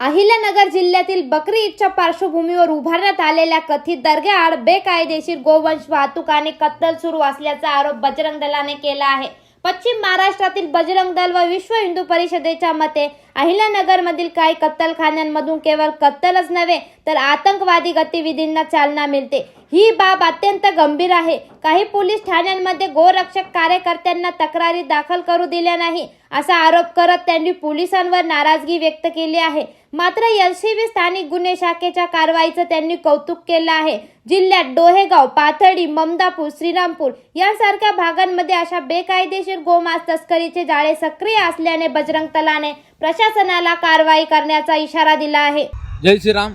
अहिल्यानगर जिल्ह्यातील बकरी ईदच्या पार्श्वभूमीवर उभारण्यात आलेल्या कथित दर्ग्याआड बेकायदेशीर गोवंश वाहतूक आणि कत्तल सुरू असल्याचा आरोप बजरंग दलाने केला आहे. पश्चिम महाराष्ट्रातील बजरंग दल व विश्व हिंदू परिषदेच्या मते अहिल्यानगरमधील काही कत्तलखान्यांमधून केवळ कत्तलच नव्हे तर आतंकवादी गतिविधींना चालना मिळते. ही बाब अत्यंत गंभीर आहे. काही पोलीस ठाण्यांमध्ये गोरक्षक कार्यकर्त्यांना तक्रारी दाखल करू दिल्या नाही असा आरोप करत त्यांनी पोलिसांवर नाराजगी व्यक्त केली आहे. मात्र एलसीबी स्थानिक गुन्हे शाखेच्या कारवाईचं त्यांनी कौतुक केलं आहे. जिल्ह्यात डोहेगाव पाथर्डी ममदापूर श्रीरामपूर यांसारख्या भागांमध्ये अशा बेकायदेशीर गोमांस तस्करीचे जाळे सक्रिय असल्याने बजरंग तलाने प्रशासनाला कारवाई करण्याचा इशारा दिला आहे. जय श्रीराम.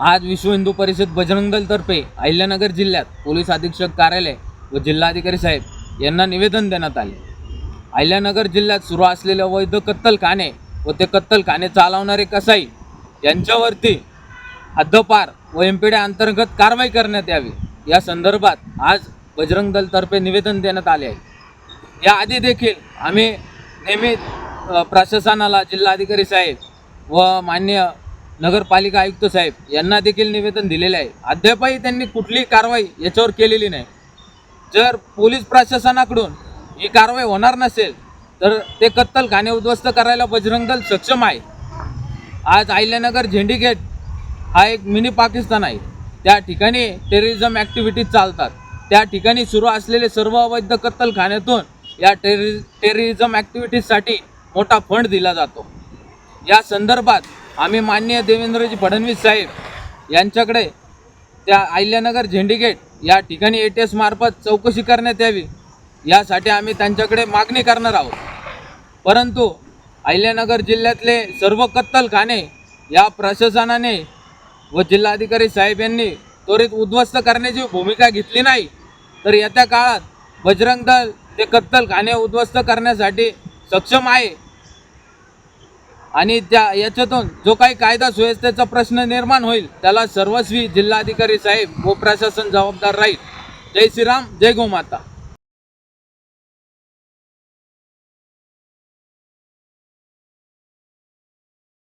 आज विश्व हिंदू परिषद बजरंग दलतर्फे अहिल्यानगर जिल्ह्यात पोलीस अधीक्षक कार्यालय व जिल्हाधिकारी साहेब यांना निवेदन देण्यात आले. अहिल्यानगर जिल्ह्यात सुरू असलेले अवैध कत्तलखाने व ते कत्तलखाने चालवणारे कसाई यांच्यावरती हद्दपार व एमपीडे अंतर्गत कारवाई करण्यात यावी. या संदर्भात आज बजरंग दलतर्फे निवेदन देण्यात आले आहे. याआधी देखील आम्ही नेहमी प्रशासनाला जिल्हाधिकारी साहेब व मान्य नगरपालिका आयुक्त साहेब यांना देखील निवेदन दिलेले आहे. अद्यापही त्यांनी कुठलीही कारवाई याच्यावर केलेली नाही. जर पोलीस प्रशासनाकडून ही कारवाई होणार नसेल तर ते कत्तलखाने उद्ध्वस्त करायला बजरंग दल सक्षम आहे. आज अहिल्यानगर झेंडी गेट हा एक मिनी पाकिस्तान आहे. त्या ठिकाणी टेररिझम ॲक्टिव्हिटीज चालतात. त्या ठिकाणी सुरू असलेले सर्व अवैध कत्तलखान्यातून या टेररि टेररिझम ॲक्टिव्हिटीजसाठी मोठा फंड दिला जातो. या संदर्भात आम्ही माननीय देवेंद्रजी फडणवीस साहेब यांच्याकडे त्या अहिल्यानगर झेंडीगेट या ठिकाणी ए टी एस मार्फत चौकशी करण्यात यावी यासाठी आम्ही त्यांच्याकडे मागणी करणार आहोत. परंतु अहिल्यानगर जिल्ह्यातले सर्व कत्तलखाने या प्रशासनाने व जिल्हाधिकारी साहेब यांनी त्वरित उद्ध्वस्त करण्याची भूमिका घेतली नाही तर येत्या काळात बजरंग दल ते कत्तलखाने उद्ध्वस्त करण्यासाठी सक्षम आहे. आणि त्या याच्यातून जो काही कायदा सुव्यवस्थेचा प्रश्न निर्माण होईल. त्याला सर्वस्वी जिल्हाधिकारी साहेब व प्रशासन जबाबदार राहील. जय श्रीराम जय गोमाता.